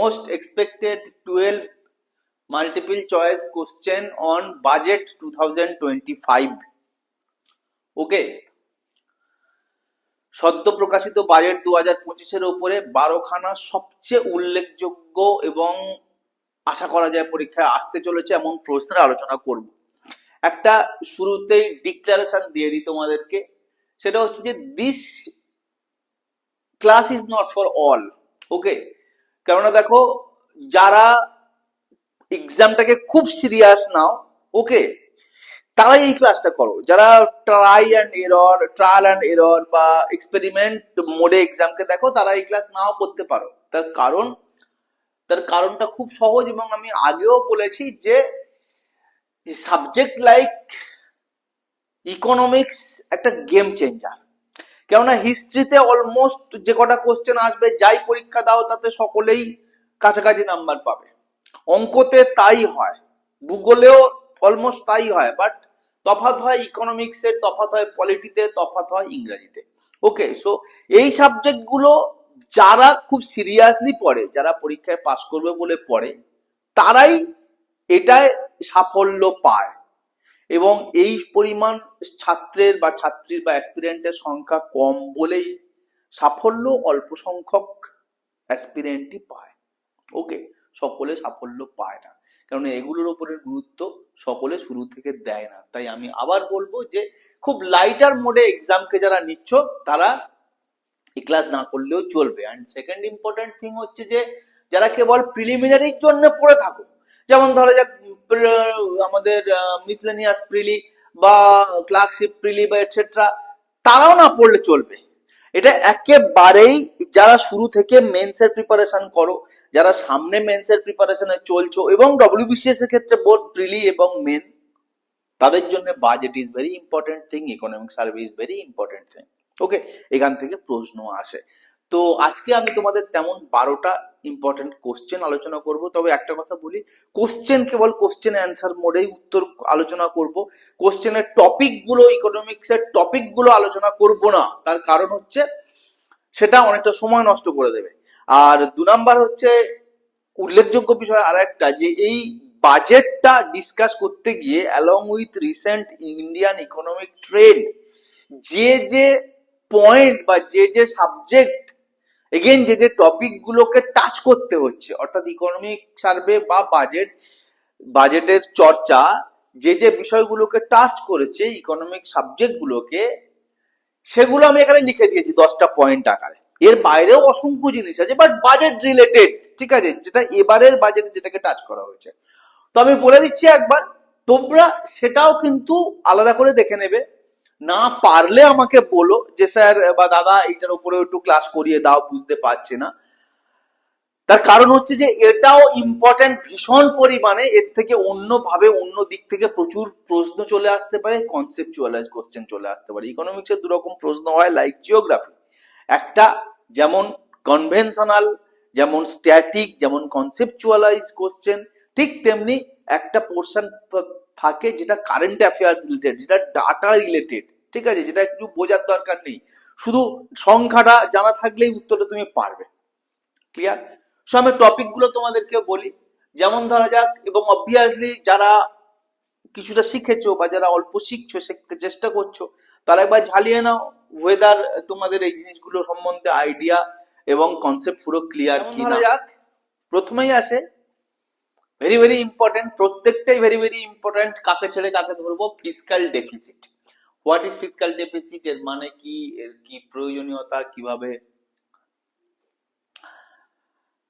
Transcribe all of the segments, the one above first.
most expected 12 multiple choice question on budget 2025 ওকে সদ্য প্রকাশিত budget দু হাজার পঁচিশের উপরে বারোখানা সবচেয়ে উল্লেখযোগ্য এবং আশা করা যায় পরীক্ষায় আসতে চলেছে এমন প্রশ্নের আলোচনা করব। একটা শুরুতেই ডিক্লারেশন দিয়ে দিই তোমাদেরকে। সেটা হচ্ছে যে this class is not for all okay কেননা দেখো, যারা এক্সামটাকে খুব সিরিয়াস নাও ওকে তারাই এই ক্লাসটা করো। যারা try and error trial and error বা এক্সপেরিমেন্ট মোডে এক্সামকে দেখো, তারা এই ক্লাস নাও করতে পারো। তার কারণ, তার কারণটা খুব সহজ এবং আমি আগেও বলেছি যে সাবজেক্ট লাইক ইকোনমিক্স একটা গেম চেঞ্জার কেননা হিস্ট্রিতে অলমোস্ট যে কটা কোশ্চেন আসবে, যাই পরীক্ষা দাও, তাতে সকলেই কাছাকাছি নাম্বার পাবে। অঙ্কতে তাই হয়, ভূগোলেও অলমোস্ট তাই হয় বাট তফাৎ হয় ইকোনমিক্সের তফাত হয় পলিটিতে তফাত হয় ইংরাজিতে। ওকে সো এই সাবজেক্টগুলো যারা খুব সিরিয়াসলি পড়ে, যারা পরীক্ষায় পাশ করবে বলে পড়ে, তারাই এটায় সাফল্য পায়। এবং এই পরিমাণ ছাত্রের বা ছাত্রীর বা অ্যাসপিরেন্টের সংখ্যা কম বলেই সাফল্য অল্প সংখ্যক অ্যাসপিরেন্টই পায়। ওকে সকলে সাফল্য পায় না। কারণ এগুলোর উপরে গুরুত্ব সকলে শুরু থেকে দেয় না। তাই আমি আবার বলব যে, খুব লাইটার মোডে এক্সামকে যারা নিচ্ছ, তারা এই ক্লাস না করলেও চলবে। অ্যান্ড সেকেন্ড ইম্পর্টেন্ট থিং হচ্ছে যে, যারা কেবল প্রিলিমিনারির জন্য পড়ে থাকো যেমন ধরো যাক আমাদের মিসলেনিয়াস প্রিলি বা ক্লার্কশিপ প্রিলি বা এটসেট্রা তারাও না পড়লে চলবে। এটা একেবারেই যারা শুরু থেকে মেন্সের প্রিপারেশন করো, যারা সামনে মেন্সের প্রিপারেশনে চলছো এবং ডব্লিউবিসিএস এর ক্ষেত্রে বোধ প্রিলি এবং মেন তাদের জন্য budget is very important thing economic service very important thing okay এখান থেকে প্রশ্ন আসে। তো আজকে আমি তোমাদের তেমন বারোটা ইম্পর্টেন্ট কোশ্চেন আলোচনা করব, তবে একটা কথা বলি কোশ্চেন কেবল কোশ্চেন অ্যান্সার মোডেই উত্তর আলোচনা করব। কোশ্চেনের টপিকগুলো ইকোনমিক্স এর টপিকগুলো আলোচনা করব না, তার কারণ হচ্ছে সেটা অনেকটা সময় নষ্ট করে দেবে। আর দু নাম্বার হচ্ছে উল্লেখযোগ্য বিষয় আর একটা যে এই বাজেটটা ডিসকাস করতে গিয়ে along with recent Indian economic trend যে যে পয়েন্ট বা যে যে সাবজেক্ট এগেন যে যে টপিক গুলোকে টাচ করতে হচ্ছে, অর্থাৎ ইকোনমিক সার্ভে বা বাজেট বাজেটের চর্চা, যে যে বিষয়গুলোকে টাচ করেছে ইকোনমিক সাবজেক্ট গুলোকে, সেগুলো আমি এখানে লিখে দিয়েছি দশটা পয়েন্ট আকারে। এর বাইরেও অসংখ্য জিনিস আছে বাট বাজেট রিলেটেড ঠিক আছে? যেটা এবারের বাজেটে যেটাকে টাচ করা হয়েছে। তো আমি বলে দিচ্ছি একবার, তোমরা সেটাও কিন্তু আলাদা করে দেখে নেবে। না পারলে আমাকে বলো যে, স্যার, বা দাদা এটার উপরে একটু ক্লাস করিয়ে দাও, বুঝতে পারছি না। তার কারণ হচ্ছে যে, এটাও ইম্পর্টেন্ট ভীষণ পরিমাণে, এর থেকে অন্য ভাবে অন্য দিক থেকে প্রচুর প্রশ্ন চলে আসতে পারে কনসেপচুয়ালাইজ কোশ্চেন চলে আসতে পারে। ইকোনমিক্সের দু রকম প্রশ্ন হয় লাইক জিওগ্রাফি একটা যেমন কনভেনশনাল যেমন স্ট্যাটিক যেমন কনসেপচুয়ালাইজ কোশ্চেন ঠিক তেমনি একটা পোর্শন থাকে যেটা কারেন্ট অ্যাফেয়ার্স রিলেটেড যেটা ডাটা রিলেটেড ঠিক আছে? যেটা কিছু বোঝার দরকার নেই। শুধু সংখ্যাটা জানা থাকলেই উত্তরটা তুমি পারবে। ক্লিয়ার সো আমি টপিকগুলো তোমাদেরকে বলি। যেমন ধরা যাক এবং অবভিয়াসলি যারা কিছুটা শিখেছো বা যারা অল্প শিখছো শিখতে চেষ্টা করছ তারা একবার ঝালিয়ে নাও। ওয়েদার তোমাদের এই জিনিসগুলো সম্বন্ধে আইডিয়া এবং কনসেপ্ট পুরো ক্লিয়ার কি না যাক প্রথমেই আসে ভেরি ভেরি ইম্পর্টেন্ট প্রত্যেকটাই ভেরি ভেরি ইম্পর্টেন্ট কাকে ছেড়ে কাকে ধরবো? Fiscal deficit what is fiscal deficit এর মানে কি? এর কি প্রয়োজনীয়তা? কীভাবে?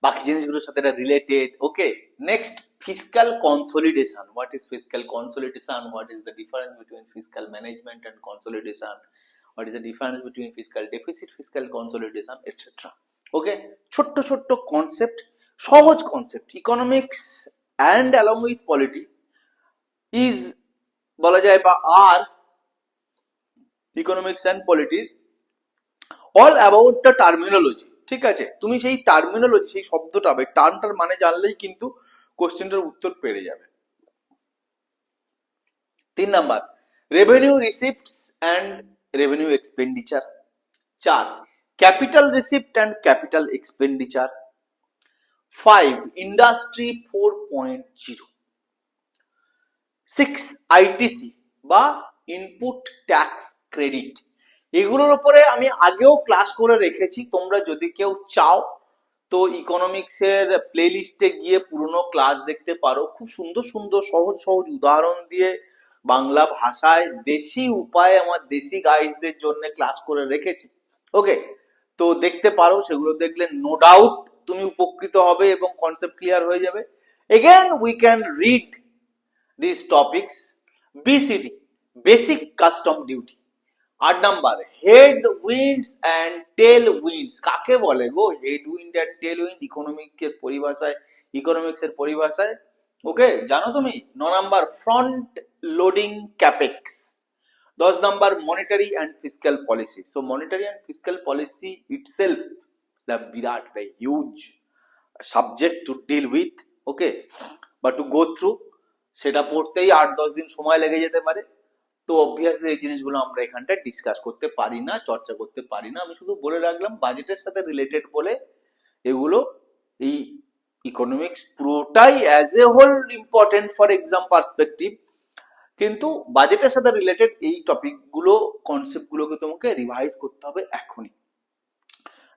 বাকি জিনিসগুলোর সাথে এটা related okay next fiscal consolidation what is fiscal consolidation what is the difference between fiscal management and consolidation what is the difference between fiscal deficit fiscal consolidation etcetera okay ছোট্ট ছোট্ট কনসেপ্ট সহজ concept economics and along with polity is বলা যায় বা আর economics and পলিটির all about the terminology ঠিক আছে? তুমি সেই টার্মিনোলজি সেই শব্দটা হবে টার্মটার মানে জানলেই কিন্তু কোশ্চেনটার উত্তর পেরে যাবে। তিন number revenue receipts and revenue expenditure চার capital receipt and capital expenditure five industry four point zero six ITC বা ইনপুট ট্যাক্স ক্রেডিট এগুলোর উপরে আমি আগেও ক্লাস করে রেখেছি, তোমরা যদি কেউ চাও তো ইকোনমিক্সের প্লে লিস্টে গিয়ে পুরনো ক্লাস দেখতে পারো। খুব সুন্দর সুন্দর, সহজ সহজ উদাহরণ দিয়ে বাংলা ভাষায় দেশি উপায়ে আমার দেশি গাইডসদের জন্য ক্লাস করে রেখেছি। ওকে তো দেখতে পারো, সেগুলো দেখলে নো ডাউট তুমি উপকৃত হবে এবং কনসেপ্ট ক্লিয়ার হয়ে যাবে। Again we can read this topics BCD basic custom duty আট number head winds and tail winds কাকে বলে গো? Head wind and tail wind ইকোনমিকের পরিভাষায় ইকোনমিক্স এর পরিভাষায়। ওকে জানো তুমি? ন নাম্বার ফ্রন্ট লোডিং ক্যাপেক্স দশ number monetary and fiscal policy so monetary and fiscal policy itself the Virat the huge subject to deal with okay বা to go through সেটা পড়তেই আট, দশ দিন সময় লেগে যেতে পারে। তো অবভিয়াসলি এই জিনিসগুলো আমরা এখানটায় ডিসকাস করতে পারি না, চর্চা করতে পারি না। আমি শুধু বলে রাখলাম বাজেটের সাথে রিলেটেড বলে এগুলো এই ইকোনমিক্স পুরোটাই as a whole important for exam perspective কিন্তু বাজেটের সাথে রিলেটেড এই টপিকগুলো কনসেপ্টগুলোকে তোমাকে রিভাইজ করতে হবে এখনই।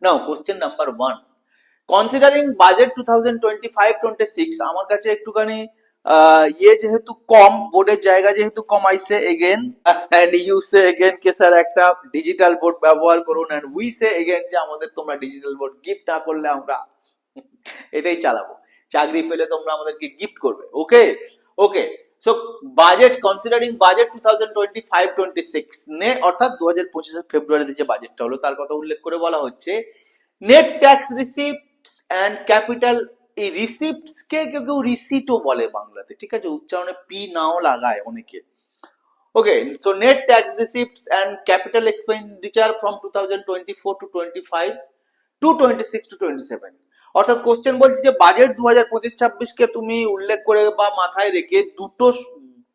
Now question number one considering budget two thousand twenty five twenty six আমার কাছে একটুখানি ইয়ে যেহেতু কম বোর্ডের জায়গা যেহেতু কম আইসে again and you say again K sir একটা ডিজিটাল বোর্ড ব্যবহার করুন অ্যান্ড উই সে এগেন যে আমাদের তোমরা ডিজিটাল বোর্ড গিফট না করলে আমরা এটাই চালাবো। চাকরি পেলে তোমরা আমাদেরকে গিফট করবে okay okay so budget considering budget two thousand twenty five twenty six net অর্থাৎ দু হাজার পঁচিশের ফেব্রুয়ারিতে যে বাজেটটা হলো, তার কথা উল্লেখ করে বলা হচ্ছে net tax receipts and capital এই রিসিপ্টস কে কেউ কেউ রিসিটও বলে বাংলাতে, ঠিক আছে? উচ্চারণে পি নাও লাগায় অনেকে। Okay so net tax receipts and capital expenditure from two thousand twenty four to twenty five to twenty six to twenty seven অর্থাৎ কোশ্চেন বলছে যে বাজেট দু হাজার পঁচিশ ছাব্বিশকে তুমি উল্লেখ করে বা মাথায় রেখে দুটো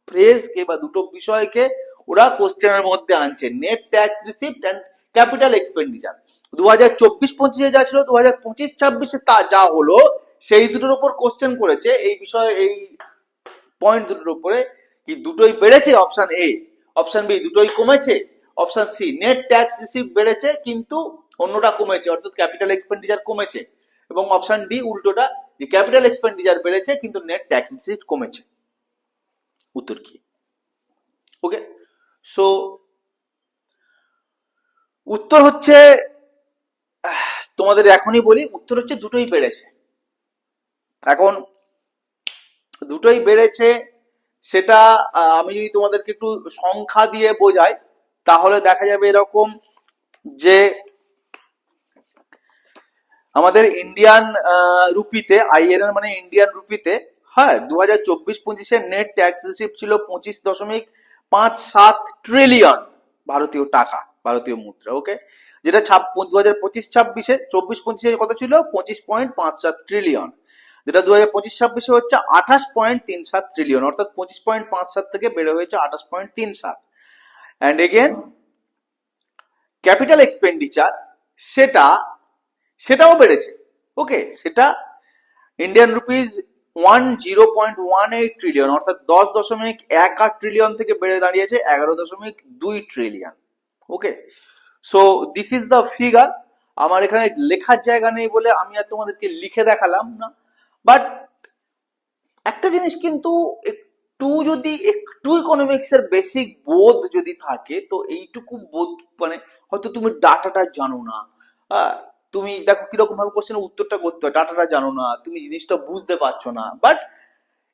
ফ্রেজকে বা দুটো বিষয়কে ওরা কোশ্চেনের মধ্যে আনছে। Net tax receipt and capital expenditure দু হাজার চব্বিশ পঁচিশে যা ছিল দু হাজার পঁচিশ, ছাব্বিশে তা যা হলো, সেই দুটোর উপর কোশ্চেন করেছে। এই বিষয়ে, এই পয়েন্ট দুটোর উপরে কি দুটোই বেড়েছে? অপশন এ অপশন বি দুটোই কমেছে। Option C net tax receipt বেড়েছে, কিন্তু অন্যটা কমেছে, অর্থাৎ ক্যাপিটাল এক্সপেন্ডিচার কমেছে। এবং অপশন ডি উল্টোটা, যে ক্যাপিটাল এক্সপেন্ডিচার বেড়েছে, কিন্তু নেট ট্যাক্স রিসিপ্ট কমেছে। উত্তর কি? ওকে সো উত্তর হচ্ছে তোমাদের এখনই বলি, উত্তর হচ্ছে দুটোই বেড়েছে। এখন দুটোই বেড়েছে, সেটা আমি যদি তোমাদেরকে একটু সংখ্যা দিয়ে বোঝাই, তাহলে দেখা যাবে এরকম যে আমাদের ইন্ডিয়ান রুপিতে আইএনআর মানে ইন্ডিয়ান রুপিতে হ্যাঁ দু হাজার চব্বিশ পঁচিশের নেট ট্যাক্স রিসিপ্ট ছিল পঁচিশ দশমিক পাঁচ সাত ট্রিলিয়ন ভারতীয় টাকা, ভারতীয় মুদ্রা ওকে যেটা ছাপ দু হাজার পঁচিশ, ছাব্বিশে, চব্বিশ, পঁচিশে কত ছিল? পঁচিশ পয়েন্ট পাঁচ সাত ট্রিলিয়ন যেটা দু হাজার পঁচিশ, ছাব্বিশে হচ্ছে আঠাশ পয়েন্ট তিন সাত ট্রিলিয়ন অর্থাৎ পঁচিশ পয়েন্ট পাঁচ সাত থেকে বেড়ে হয়েছে আঠাশ পয়েন্ট তিন সাত। অ্যান্ড এগেন ক্যাপিটাল এক্সপেন্ডিচার সেটা, সেটাও বেড়েছে। ওকে সেটা Indian rupees one zero point one eight trillion অর্থাৎ দশ দশমিক এক আট ট্রিলিয়ন থেকে বেড়ে দাঁড়িয়েছে, এগারো দশমিক দুই trillion okay so this is the figure আমার এখানে লেখার জায়গা নেই বলে আমি আর তোমাদেরকে লিখে দেখালাম না। বাট একটা জিনিস কিন্তু একটু যদি একটু ইকোনমিক্স এর বেসিক বোধ যদি থাকে, তো এইটুকু বোধ মানে হয়তো তুমি ডাটাটা জানো না। তুমি দেখো কীরকম ভাবে কোশ্চেনের উত্তরটা করতে হয় ডাটাটা জানো না, তুমি জিনিসটা বুঝতে পারছ না। বাট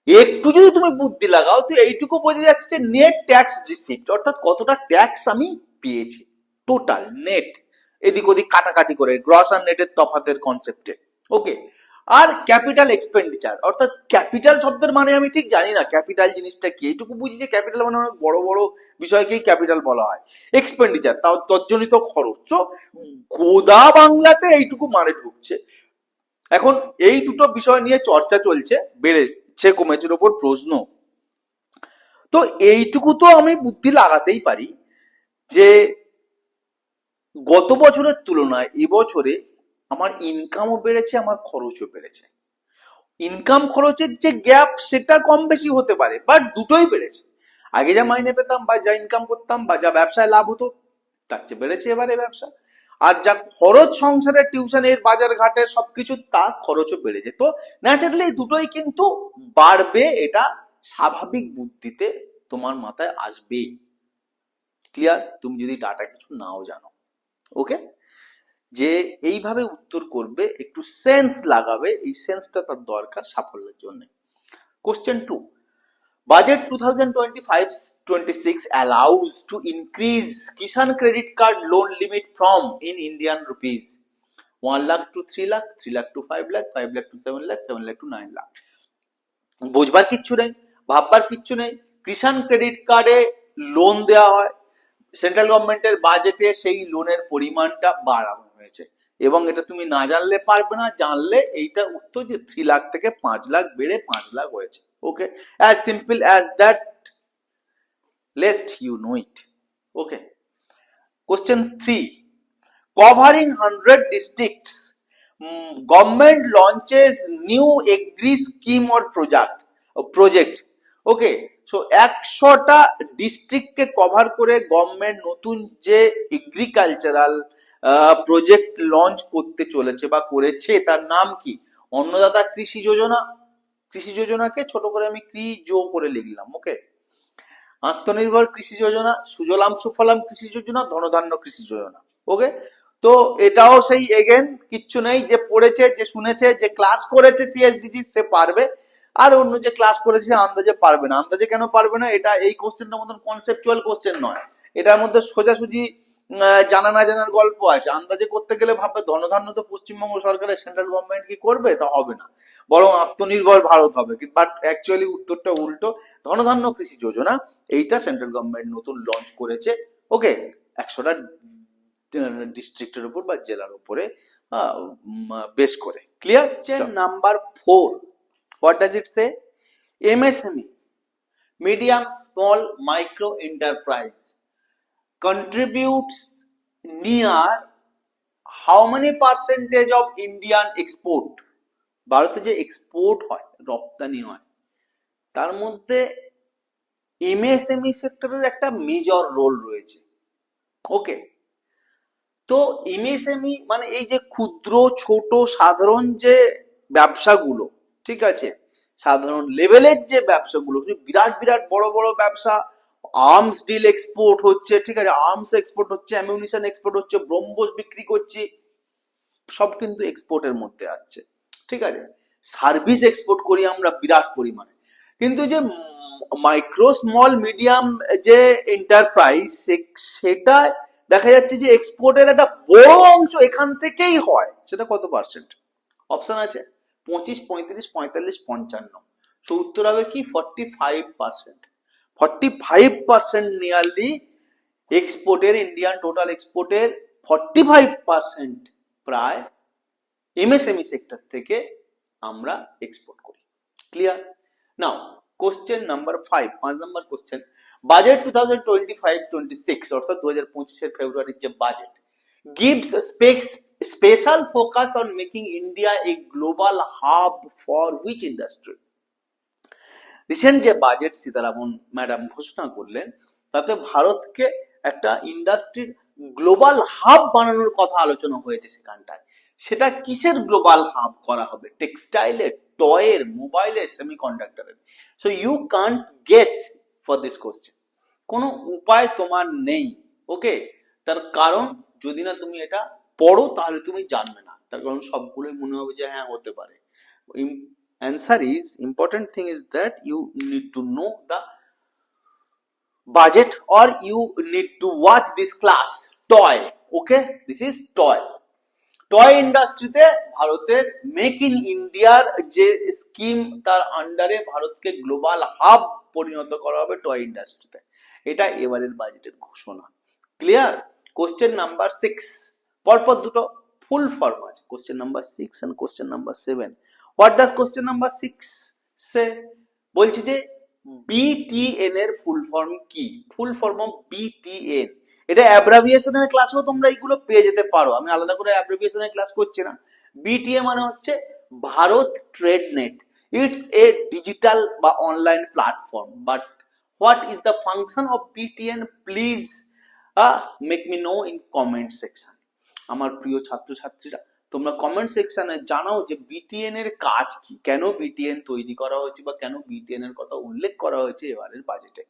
একটু যদি তুমি বুদ্ধি লাগাও, তো এইটুকু বোঝা যাচ্ছে নেট ট্যাক্স রিসিপ্ট অর্থাৎ কতটা ট্যাক্স আমি পেয়েছি। টোটাল নেট এদিক ওদিক কাটাকাটি করে গ্রস আর নেটের তফাতের কনসেপ্টে ওকে আর ক্যাপিটাল এক্সপেন্ডিচার অর্থাৎ ক্যাপিটাল শব্দের মানে আমি ঠিক জানি না ক্যাপিটাল জিনিসটা কি। এইটুকু বুঝি যে ক্যাপিটাল মানে অনেক বড় বড় বিষয়কেই ক্যাপিটাল বলা হয়। এক্সপেন্ডিচার তাও তজ্জনিত খরচ। তো গোদা বাংলাতে এইটুকু মানে ঢুকছে। এখন এই দুটো বিষয় নিয়ে চর্চা চলছে, বেড়েছে কমেছের ওপর প্রশ্ন। তো এইটুকু তো আমি বুদ্ধি লাগাতেই পারি যে গত বছরের তুলনায় এবছরে আমার ইনকামও বেড়েছে, আমার খরচও বেড়েছে। ইনকাম খরচের যে গ্যাপ সেটা কম বেশি হতে পারে বাট দুটোই বেড়েছে। আগে যা মাইনে পেতাম বা যা ইনকাম করতাম বা যা ব্যবসায় লাভ হতো, তার চেয়ে বেড়েছে এবারে ব্যবসা। আর যা খরচ সংসারের টিউশনের বাজার ঘাটের সবকিছু তা খরচও বেড়ে যেত ন্যাচারালি দুটোই কিন্তু বাড়বে, এটা স্বাভাবিক বুদ্ধিতে তোমার মাথায় আসবেই। ক্লিয়ার তুমি যদি ডাটা কিছু নাও জানো। ওকে যে এইভাবে উত্তর করবে, একটু সেন্স লাগাবে, এই সেন্সটা তার দরকার সাফল্যের জন্য। Question two budget two thousand twenty five to increase Kisan credit card loan limit from in Indian rupees one lakh to three lakh three lakh to five lakh five lakh to seven lakh seven lakh to nine lakh বুঝবার কিচ্ছু নেই, ভাববার কিচ্ছু নেই কিষান credit কার্ডে loan দেওয়া হয়। Central গভর্নমেন্টের বাজেটে সেই লোনের পরিমাণটা বাড়ানো হয়েছে। এবং এটা তুমি না জানলে পারবে না, জানলে এইটা উত্তর যে থ্রি লাখ থেকে পাঁচ লাখ বেড়ে পাঁচ লাখ হয়েছে। Okay as simple as that lest you know it okay question three covering hundred districts government launches new agri scheme or project project okay so একশোটা ডিস্ট্রিক্টকে কভার করে গভর্নমেন্ট নতুন যে এগ্রিকালচারাল প্রজেক্ট লঞ্চ করতে চলেছে বা করেছে, তার নাম কি? অন্নদাতা কৃষি যোজনা। কৃষি যোজনাকে ছোট করে আমি ক্রি জো করে লিখলাম ওকে আত্মনির্ভর কৃষি যোজনা, সুজলাম সুফলাম কৃষি যোজনা, ধনধান্য কৃষি যোজনা ওকে তো এটাও সেই এগেন কিচ্ছু নেই, যে পড়েছে, যে শুনেছে, যে ক্লাস করেছে সিএসডিজি সে পারবে। আর অন্য যে ক্লাস করেছে আন্দাজে পারবে না। আন্দাজে কেন পারবে না? এটা এই কোশ্চেনটার মতন কনসেপচুয়াল কোশ্চেন নয়। এটার মধ্যে সোজাসুজি জানা না জানার গল্প আছে। আন্দাজে করতে গেলে ভাববে ধনধান্য তো পশ্চিমবঙ্গ সরকারের সেন্ট্রাল গভর্নমেন্ট কি করবে? তা হবে না। বরং আত্মনির্ভর ভারত হবে। বাট অ্যাকচুয়ালি উত্তরটা উল্টো। ধনধান্য কৃষি যোজনা এইটা সেন্ট্রাল গভর্নমেন্ট নতুন লঞ্চ করেছে। ওকে একশোটা ডিস্ট্রিক্টের উপর বা জেলার উপরে বেশ করে। Clear number four what does it say MSME medium, small, micro enterprise, contributes near how many percentage of indian export? ভারতে যে এক্সপোর্ট হয়, রপ্তানি হয়, তার মধ্যে এমএসএমই সেক্টরের একটা মেজর রোল রয়েছে। ওকে তো এমএসএমই মানে এই যে ক্ষুদ্র, ছোট, সাধারণ যে ব্যবসাগুলো ঠিক আছে? সাধারণ লেভেলের যে ব্যবসাগুলো বিরাট বিরাট বড় বড় ব্যবসা আর্মস ডিল এক্সপোর্ট হচ্ছে, ঠিক আছে? আর্মস এক্সপোর্ট হচ্ছে অ্যামিউনিশন এক্সপোর্ট হচ্ছে, ব্রহ্মোস বিক্রি করছি, সব কিন্তু এক্সপোর্টের মধ্যে আসছে, ঠিক আছে? সার্ভিস এক্সপোর্ট করি আমরা বিরাট পরিমাণে। কিন্তু যে মাইক্রো স্মল মিডিয়াম যে এন্টারপ্রাইজ সেটা দেখা যাচ্ছে যে এক্সপোর্টের একটা বড় অংশ এখান থেকেই হয়। সেটা কত পার্সেন্ট অপশন আছে? পঁচিশ, পঁয়ত্রিশ, পঁয়তাল্লিশ, পঞ্চান্ন। তো উত্তর হবে কি? Forty five percent forty five percent nearly এক্সপোর্টের ইন্ডিয়ান টোটাল এক্সপোর্টের ফর্টি ফাইভ পার্সেন্ট প্রায় এমএসএমই সেক্টর থেকে আমরা এক্সপোর্ট করি। Clear now question number five পাঁচ number question budget two thousand twenty five twenty six অর্থাৎ দু হাজার পঁচিশের ফেব্রুয়ারির যে budget gives a spe- special focus on making India a global hub for which industry? Recent যে budget Sitharaman madam ঘোষণা করলেন, তাতে ভারতকে একটা ইন্ডাস্ট্রির গ্লোবাল হাব বানানোর কথা আলোচনা হয়েছে সেখানটায়। সেটা কিসের গ্লোবাল হাব করা হবে? টেক্সটাইলের টয়ের মোবাইলের সেমিকন্ডাক্টরের so you can't guess for this question কোনো উপায় তোমার নেই ওকে তার কারণ, যদি না তুমি এটা পড়ো, তাহলে তুমি জানবে না। তার কারণ সবগুলোই মনে হবে যে হ্যাঁ হতে পারে। Answer is important thing is that you need to know the budget or you need to watch this class. Toy, okay? This is toy. Toy ইন্ডাস্ট্রিতে ভারতের মেক ইন ইন্ডিয়ার যে স্কিম তার আন্ডারে ভারতকে গ্লোবাল হাব পরিণত করা হবে টয় ইন্ডাস্ট্রিতে এটা এবারের বাজেটের ঘোষণা। ক্লিয়ার কোশ্চেন নাম্বার সিক্স পরপর দুটো ফুল ফর্ম আছে। Question number six and question number seven what does question number six say বলছি যে বিটিএন এর ফুল ফর্ম কি? ফুল ফর্ম অফ বিটিএন এটা অ্যাব্রাভিয়েশনের ক্লাসেও তোমরা এইগুলো পেয়ে যেতে পারো। আমি আলাদা করে অ্যাব্রিভিয়েশনের ক্লাস করছি না। বিটিএ মানে হচ্ছে Bharat trade net it's a digital বা online platform but what is the function of BTN please make me know in comment section আমার প্রিয় ছাত্রছাত্রীরা, তোমরা কমেন্ট সেকশনে জানাও যে বিটিএন এর কাজ কি, কেন বিটিএন তৈরি করা হয়েছে বা কেন বিটিএন এর কথা উল্লেখ করা হয়েছে এবারের বাজেটে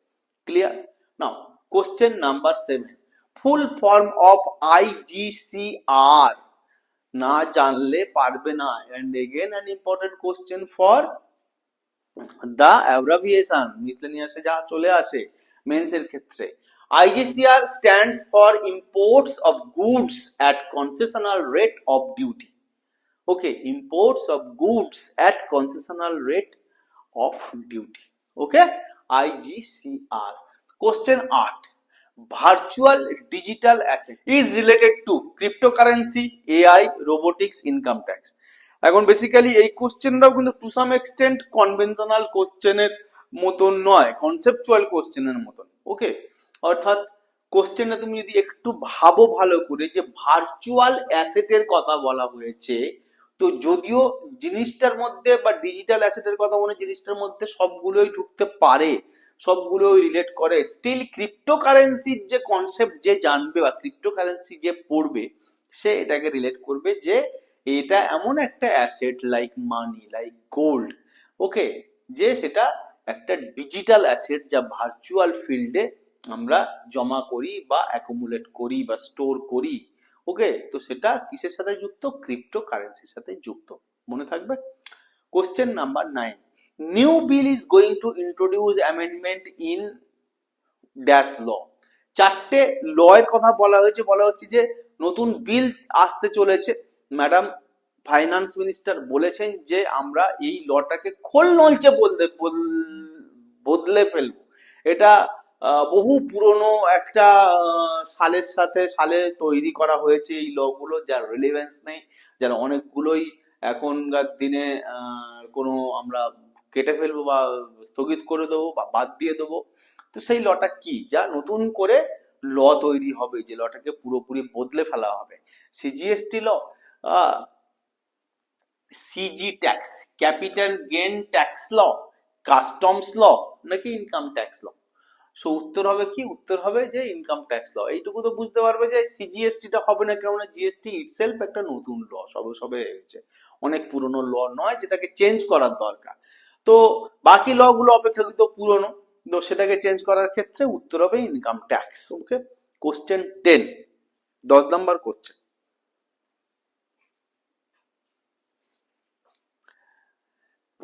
clear now question number seven full form of IGCR না জানলে পারবে না। And again an important question for the abbreviation মিসলেনিয়াসে যা চলে আসে মেন্সের ক্ষেত্রে। IGCR stands for imports of goods at concessional rate of duty. Okay, imports of goods at concessional rate of duty. Okay, IGCR. Question 8. Virtual digital asset is related to cryptocurrency, AI, robotics, income tax. এখন basically এই কোশ্চেনটাও কিন্তু to some extent conventional কোশ্চেনের মতন নয় conceptual কোশ্চেনের মতন ওকে অর্থাৎ কোশ্চেনটা তুমি যদি একটু ভাবো ভালো করে যে ভার্চুয়াল অ্যাসেটের কথা বলা হয়েছে, তো যদিও জিনিসটার মধ্যে বা ডিজিটাল অ্যাসেটের কথা মনে জিনিসটার মধ্যে সবগুলোই ঢুকতে পারে, সবগুলোই রিলেট করে স্টিল ক্রিপ্টোকারেন্সির যে কনসেপ্ট যে জানবে বা ক্রিপ্টোকারেন্সি যে পড়বে, সে এটাকে রিলেট করবে যে এটা এমন একটা asset like money like gold okay যে সেটা একটা ডিজিটাল অ্যাসেট যা ভার্চুয়াল ফিল্ডে আমরা জমা করি বা অ্যাকুমুলেট করি বা স্টোর করি ওকে তো সেটা কিসের সাথে যুক্ত? ক্রিপ্টো কারেন্সির সাথে যুক্ত। মনে থাকবে? Question number nine new bill is going to introduce amendment in dash law চারটে ল এর কথা বলা হয়েছে, বলা হচ্ছে যে নতুন বিল আসতে চলেছে। ম্যাডাম ফাইন্যান্স মিনিস্টার বলেছেন যে আমরা এই লটাকে খোল নলচে বল- বদলে ফেলব। এটা বহু পুরনো একটা সালের সাথে সালে তৈরি করা হয়েছে এই লগুলো, যার রিলেভেন্স নেই, যার অনেকগুলোই এখনকার দিনে কোনো আমরা কেটে ফেলব বা স্থগিত করে দেবো বা বাদ দিয়ে দেবো। তো সেই লটা কি? যা নতুন করে ল তৈরি হবে, যে লটাকে পুরোপুরি বদলে ফেলা হবে। CGST law CG tax capital gain tax law customs law, নাকি ইনকাম ট্যাক্স ল? সো উত্তর হবে কি? উত্তর হবে যে ইনকাম ট্যাক্স ল এইটুকু তো বুঝতে পারবে যে সিজিএসটি টা হবে না কেন জিএসটি ইটসেলফ একটা নতুন ল সবে সবে হয়েছে। অনেক পুরনো ল নয়, যেটাকে চেঞ্জ করার দরকার। তো, বাকি ল গুলো অপেক্ষাকৃত পুরনো। তো, সেটাকে চেঞ্জ করার ক্ষেত্রে উত্তর হবে income tax okay question ten দশ নম্বর কোশ্চেন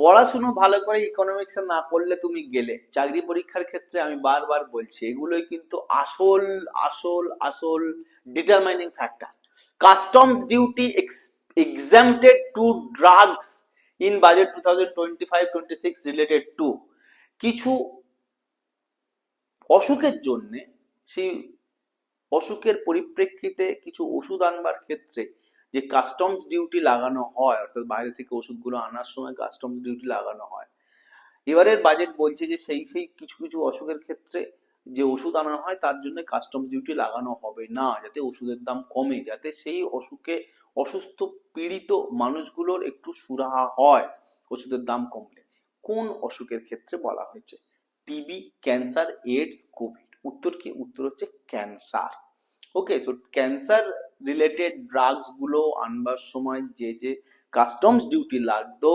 পড়াশুনো ভালো করে ইকোনমিক্স না করলে তুমি গেলে। চাকরি পরীক্ষার ক্ষেত্রে আমি বারবার বলছি, এগুলোই কিন্তু আসল আসল আসল determining factor customs duty exempted to drugs in budget two thousand twenty five twenty six related to কিছু অসুখের জন্যে, সেই অসুখের পরিপ্রেক্ষিতে কিছু ওষুধ আনবার ক্ষেত্রে যে কাস্টমস ডিউটি লাগানো হয়, অর্থাৎ বাইরে থেকে ওষুধগুলো আনার সময় কাস্টমস ডিউটি লাগানো হয়। এবারের বাজেট বলছে যে সেই সেই কিছু কিছু অসুখের ক্ষেত্রে যে ওষুধ আনা হয়, তার জন্য কাস্টমস ডিউটি লাগানো হবে না, যাতে ওষুধের দাম কমে, যাতে সেই অসুখে অসুস্থ পীড়িত মানুষগুলোর একটু সুরাহা হয়, ওষুধের দাম কমলে। কোন অসুখের ক্ষেত্রে বলা হয়েছে? টিবি ক্যান্সার এইডস কোভিড উত্তর কি? উত্তর হচ্ছে cancer okay so cancer related ড্রাগসগুলো আনবার সময় যে যে কাস্টমস ডিউটি লাগতো,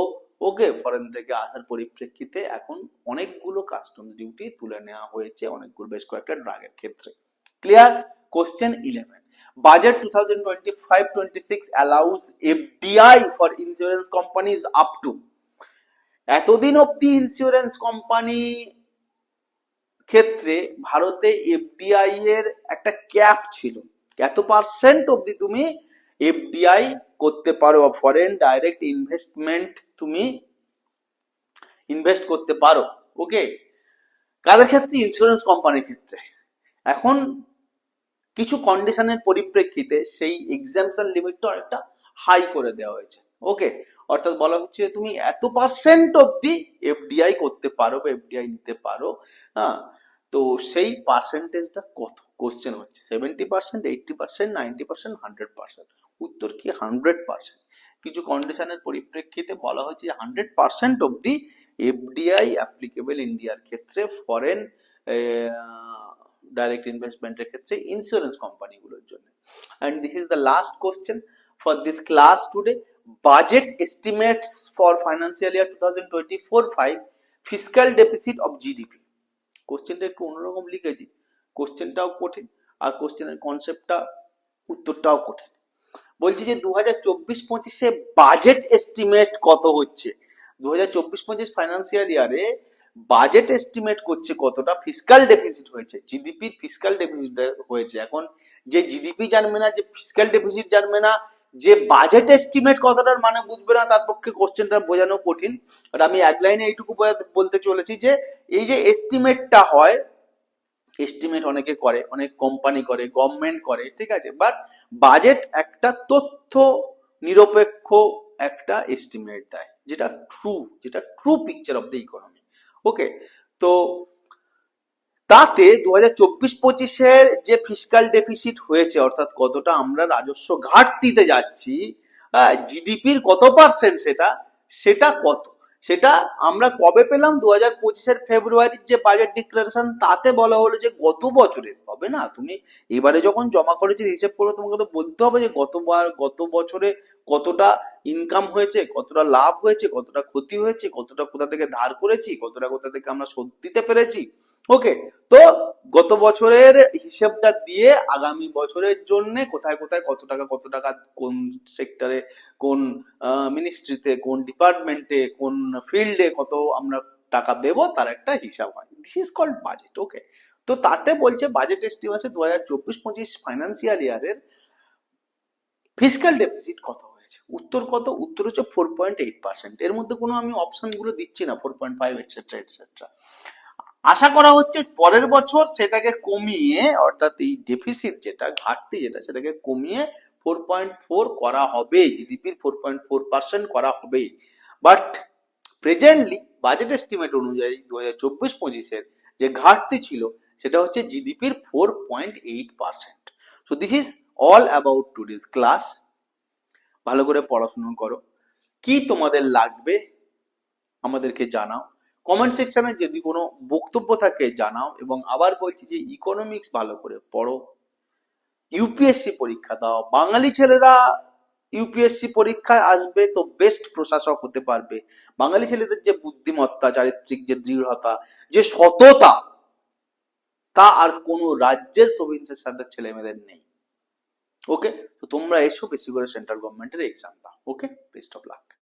ওকে ফরেন থেকে আসার পরিপ্রেক্ষিতে এখন অনেকগুলো কাস্টমস ডিউটি তুলে নেওয়া হয়েছে অনেকগুলো, বেশ কয়েকটা ড্রাগের ক্ষেত্রে। Clear question eleven twenty six allows FDI for insurance companies up to এতদিন অব্দি ইন্স্যুরেন্স কোম্পানি ক্ষেত্রে ভারতে এফডিআই এর একটা ক্যাপ ছিল। এত পার্সেন্ট অব্দি তুমি এফডিআই করতে পারো বা ফরেন ডাইরেক্ট ইনভেস্টমেন্ট তুমি ইনভেস্ট করতে পারো ওকে কাদের ক্ষেত্রে? ইন্স্যুরেন্স কোম্পানির ক্ষেত্রে। এখন কিছু কন্ডিশনের পরিপ্রেক্ষিতে সেই এক্সামশন লিমিটটা অনেকটা হাই করে দেওয়া হয়েছে ওকে অর্থাৎ বলা হচ্ছে তুমি এত পার্সেন্ট অব্দি এফডিআই করতে পারো বা এফডিআই নিতে পারো হ্যাঁ? তো সেই পার্সেন্টেজটা কত? কোশ্চেন হচ্ছে seventy percent eighty percent ninety percent hundred percent উত্তর কি হান্ড্রেড পার্সেন্ট কিছু কন্ডিশনের পরিপ্রেক্ষিতে বলা হয়েছে হান্ড্রেড পার্সেন্ট অব্দি এফডিআই অ্যাপ্লিকেবল ইন্ডিয়ার ক্ষেত্রে ফরেন ডাইরেক্ট ইনভেস্টমেন্টের ক্ষেত্রে ইন্স্যুরেন্স কোম্পানিগুলোর জন্য। And this is the last question for this class today budget estimates for financial year two thousand twenty four five fiscal deficit of GDP কোশ্চেনটা একটু অন্যরকম লিখেছি। কোশ্চেনটাও কঠিন আর কোশ্চেনের কনসেপ্টটা উত্তরটাও কঠিন। বলছি যে দু হাজার চব্বিশ পঁচিশে বাজেট এস্টিমেট কত হচ্ছে? দু হাজার চব্বিশ পঁচিশ ফাইন্যান্সিয়াল ইয়ারে বাজেট এস্টিমেট করছে কতটা? ফিসকাল ডেফিসিট হয়েছে। জিডিপির ফিসকাল ডেফিসিট হয়েছে। এখন যে জিডিপি জানবে না, যে ফিসকাল ডেফিসিট জানবে না, যে বাজেট এস্টিমেট কতটার মানে বুঝবে না, তার পক্ষে কোশ্চেনটা বোঝানো কঠিন। আর আমি এক লাইনে এইটুকু বলতে চলেছি যে, এই যে এস্টিমেটটা হয় এস্টিমেট অনেকে করে, অনেক কোম্পানি করে গভর্নমেন্ট করে, ঠিক আছে? বাট বাজেট একটা তথ্য নিরপেক্ষ একটা এস্টিমেট দেয়, যেটা ট্রু যেটা true picture of the economy okay তো তাতে দু হাজার চব্বিশ পঁচিশের যে ফিসকাল ডেফিসিট হয়েছে, অর্থাৎ কতটা আমরা রাজস্ব ঘাটতিতে যাচ্ছি জিডিপির কত পার্সেন্ট সেটা সেটা কত? সেটা আমরা কবে পেলাম? দু হাজার পঁচিশের ফেব্রুয়ারির যে বাজেট ডিক্লারেশন তাতে বলা হলো যে গত বছরের তবে না, তুমি এবারে যখন জমা করেছি, হিসেব করবে তোমাকে তো বলতে হবে যে গতবার গত বছরে কতটা ইনকাম হয়েছে, কতটা লাভ হয়েছে, কতটা ক্ষতি হয়েছে, কতটা কোথা থেকে ধার করেছি, কতটা কোথা থেকে আমরা শোধ দিতে পেরেছি। ওকে তো গত বছরের হিসেবটা দিয়ে আগামী বছরের জন্য কোথায় কোথায় কত টাকা কত টাকা, কোন সেক্টরে কোন মিনিস্ট্রিতে কোন ডিপার্টমেন্টে কোন ফিল্ডে কত আমরা টাকা দেবো, তার একটা হিসাব হয়। This is called budget okay তো তাতে বলছে বাজেট এস্টিমেশন দু হাজার চব্বিশ পঁচিশ ফাইন্যান্সিয়াল ইয়ারের ফিসক্যাল ডেফিসিট কত হয়েছে। উত্তর কত? উত্তর হচ্ছে ফোর পয়েন্ট এইট পার্সেন্ট এর মধ্যে কোনো আমি অপশনগুলো দিচ্ছি না four point five etcetera etcetera আশা করা হচ্ছে পরের বছর সেটাকে কমিয়ে, অর্থাৎ এই ডেফিসিট যেটা, ঘাটতি যেটা, সেটাকে কমিয়ে ফোর পয়েন্ট ফোর করা হবে জিডিপির ফোর পয়েন্ট ফোর পার্সেন্ট করা হবে। বাট প্রেজেন্টলি বাজেট এস্টিমেট অনুযায়ী দু হাজার চব্বিশ পঁচিশের যে ঘাটতি ছিল, সেটা হচ্ছে জিডিপির four point eight percent so this is all about today's class ভালো করে পড়াশুনো করো। কি তোমাদের লাগবে? আমাদেরকে জানাও। কমেন্ট সেকশনে যদি কোনো বক্তব্য থাকে, জানাও এবং আবার বলছি যে ইকোনমিক্স ভালো করে পড়ো। ইউপিএসসি পরীক্ষা দাও। বাঙালি ছেলেরা ইউপিএসসি পরীক্ষায় আসবে তো বেস্ট প্রশাসক হতে পারবে। বাঙালি ছেলেদের যে বুদ্ধিমত্তা, চারিত্রিক যে দৃঢ়তা, যে সততা, তা আর কোনো রাজ্যের প্রভিন্সের সাথে ছেলে মেয়েদের নেই। ওকে তো তোমরা এসো বেশি করে সেন্ট্রাল গভর্নমেন্টের এক্সাম দাও। ওকে বেস্ট অফ লাক